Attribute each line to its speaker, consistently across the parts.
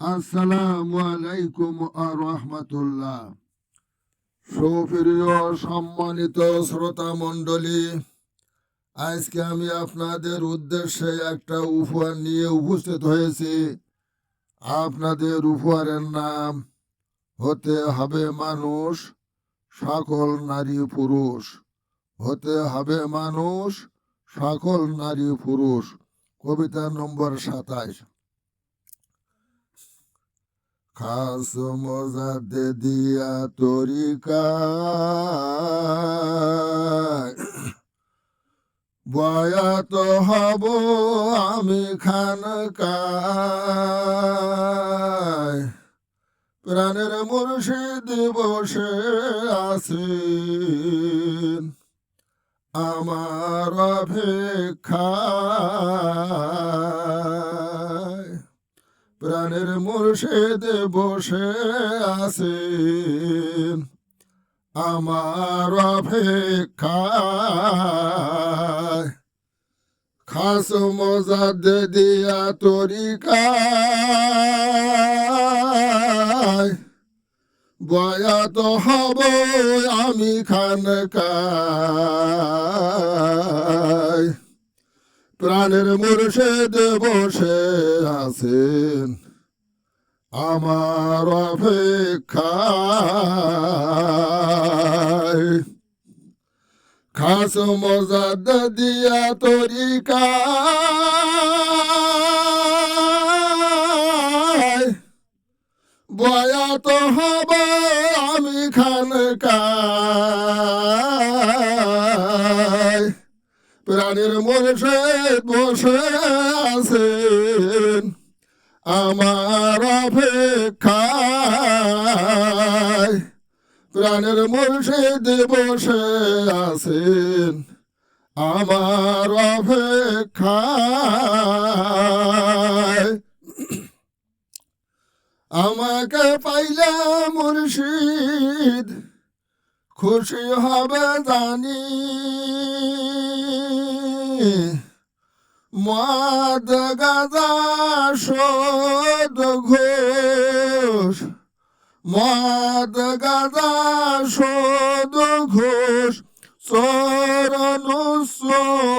Speaker 1: আসসালামু আলাইকুম রহমতুল্লাহ সুপ্রিয় সম্মানিত শ্রোতা মণ্ডলী, আজকে আমি আপনাদের উদ্দেশ্যে একটা উপহার নিয়ে উপস্থিত হয়েছি। আপনাদের উপহারের নাম হতে হবে মানুষ, সকল নারী পুরুষ। হতে হবে মানুষ, সকল নারী পুরুষ। কবিতা নম্বর সাতাইশ খাস মজাতে দিয়া তরিকা বয়াত হব আমি খানকায়। প্রাণের মুর্শিদ বসে আছেন আমার অপেক্ষায়। প্রাণের বসে আছেন আমার অপেক্ষায় খাস মজাদ দিয়া তরিকায় বয়াত হব আমি খানকায় প্রাণের মুর্শিদ বসে আছেন। আমার অপেক্ষায়। খাস মজাদ দিয়া তরিকায় বয়াত হব আমি খানকায় প্রাণের মনসে বসে আছেন। আমার অপেক্ষায় প্রাণের মুর্শিদ বসে আছেন। আমার অপেক্ষায় আমাকে পাইলে মুর্শিদ খুশি হবে জানি। মদ গাজা শোদ ঘোষ। মদ গাজা শোদ ঘোষ চরণ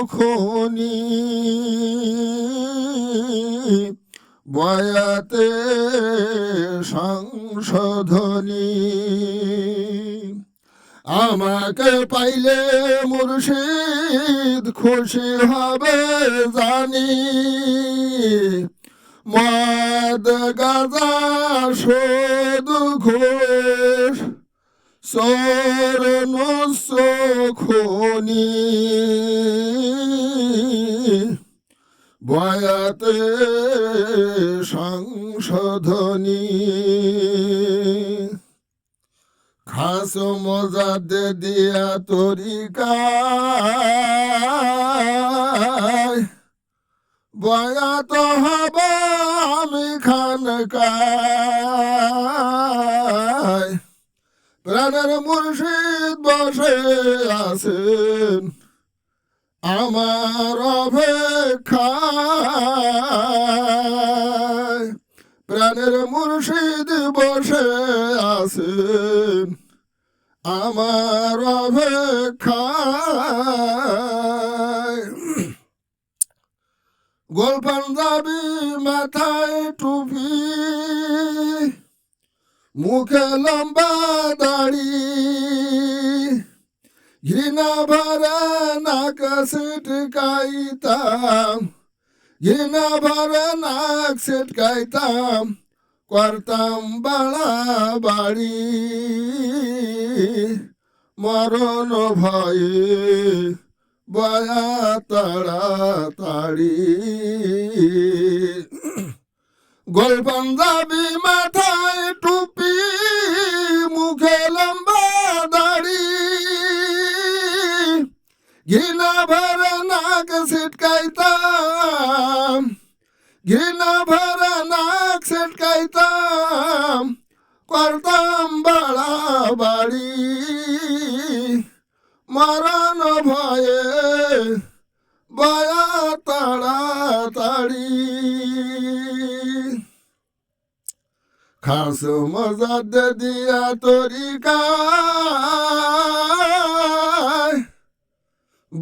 Speaker 1: খনি। বয়াতে সংশোধনী আমাকে পাইলে মুর্শিদ খুশি হবে জানি। মদ গাজা শোদ ঘোষ সরণ খনি। বয়াতে সংশোধনী। খাস মজাদে দিয়া তরিকায়। বয়াত হব আমি খানকায়। প্রাণের মুর্শিদ বসে আছেন আমার অপেক্ষায়। প্রাণের মুর্শিদ বসে আছেন আমার অপেক্ষায় গোল পাঞ্জাবি মাথায় টুপি, মুখে লম্বা দাড়ি, ঘৃণা ভরা নাক সিটকাইতাম ঘৃণা ভরা নাক সিটকাইতাম করতাম বাড়া। মরণ ভয়ে বয়া তাড়াতাড়ি গোল মাথায় টুপি, মুখে লম্বা দাড়ি। ঘৃণা ভরা নাক সিটকাইতাম ঘৃণা ভরা নাক সিটকাইতাম করতাম বাড়া বাড়ি। মরণ ভয়ে বয়া তাড়াতাড়ি। খাস মজাদ দিয়া তরিকা।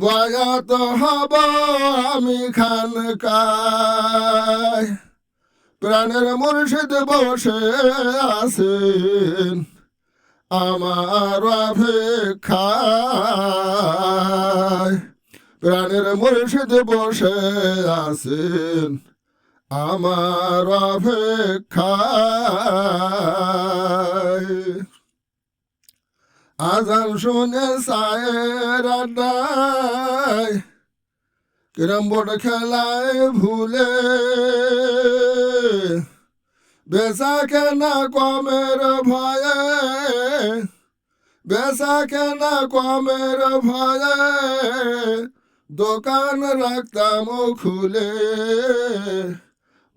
Speaker 1: বয়াত হব আমি খানকায়। প্রাণের মুর্শিদ বসে আছেন আমার অপেক্ষায়। প্রাণের মুর্শিদ বসে আছেন আমার অপেক্ষায়। আজান শুনে সায়ের আড্ডায় কিরম বোর্ড খেলায় ভুলে বেসা কেনা কমের ভয়ে বেসা কেনা কমের ভয়ে দোকান রাখতাম খুলে,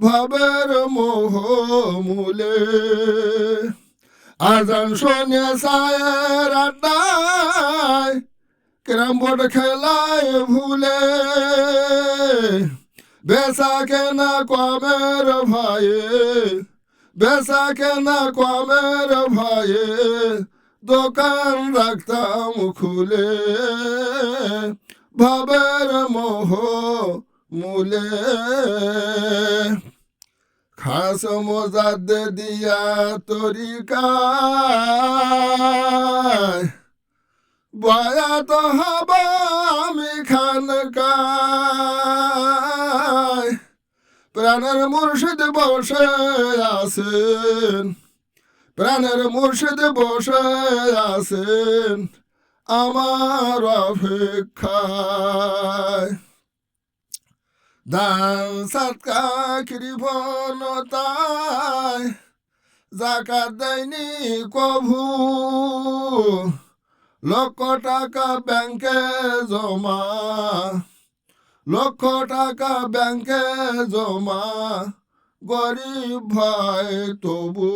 Speaker 1: ভবের মোহ মূলে। আজান শোনে সায়ের আড্ডায় ক্যারাম বোর্ড খেলায় ভুলে। বেসা কেনা কমের ভয়ে বেসা কেনা কমের ভয়ে দোকান রাখতাম খুলে। ভাবের মোহ মূলে। খাস মোজাদ দিয়া তরিকায় বয়াত হব আমি খানকায় প্রাণের মুর্শিদ বসে আছেন। প্রাণের মুর্শিদ বসে আছেন। আমার অপেক্ষায়। দান সৎকা কৃপণতায় জাকাত দেয়নি কভু। লক্ষ টাকা ব্যাংকে জমা, লক্ষ টাকা ব্যাংকে জমা, গরিব ভাই তবু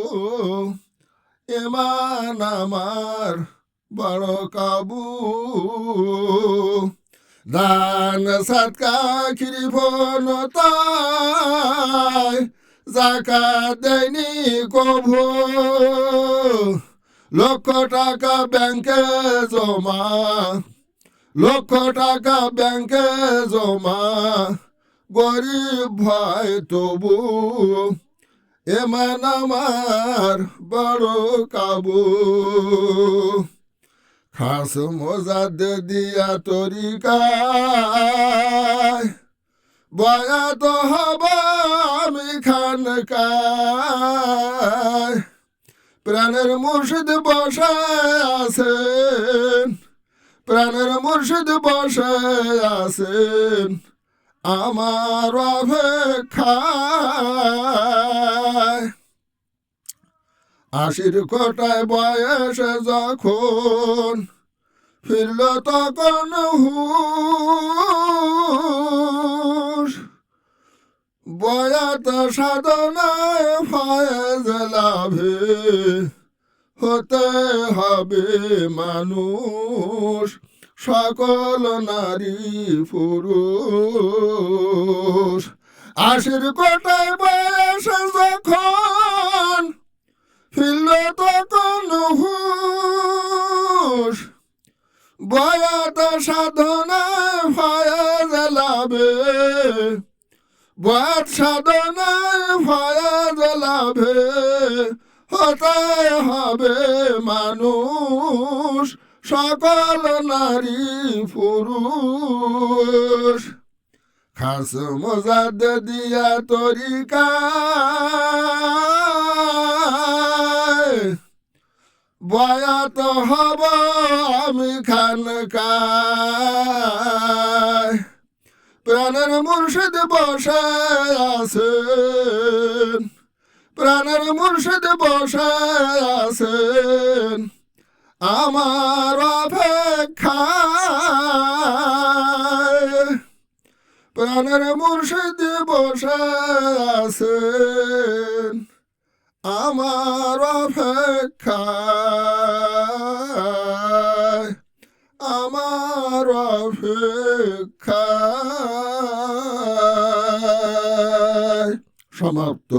Speaker 1: এমান আমার বড় কাবু। দান সৎকা কৃপণতায় জাকাত দেয়নি কভু লক্ষ টাকা ব্যাংকে জমা, লক্ষ টাকা ব্যাংকে জমা, গরিব ভাই তবু, এমান আমার বড় কাবু। খাস মজাদ দিয়া তরিকায় বয়াত হব আমি খানকায় প্রাণের মুর্শিদ বসে আছেন প্রাণের মুর্শিদ বসে আছেন আমার অপেক্ষায়। আশির কোটায় বয়সে যখন ফিরল তখন হুশ। বয়াত সাধনায় ফয়েজ লাভে হতে হবে মানুষ, সকল নারী পুরুষ। আশির কোটায় বয়সে যখন হুশ। বয়াত সাধনায় ফয়েজ লাভে বয়াত সাধনায় ফয়েজ লাভে হতে হবে মানুষ, সকল নারী পুরুষ। খাস মজাদ দিয়া তরিকায় বয়াত হব আমি খানকায়। প্রাণের মুর্শিদ বসে আছেন। প্রাণের মুর্শিদ বসে আছেন। আমার অপেক্ষায়। প্রাণের মুর্শিদ বসে আছেন। আমার অপেক্ষায় আমার অপেক্ষায় সমাপ্ত।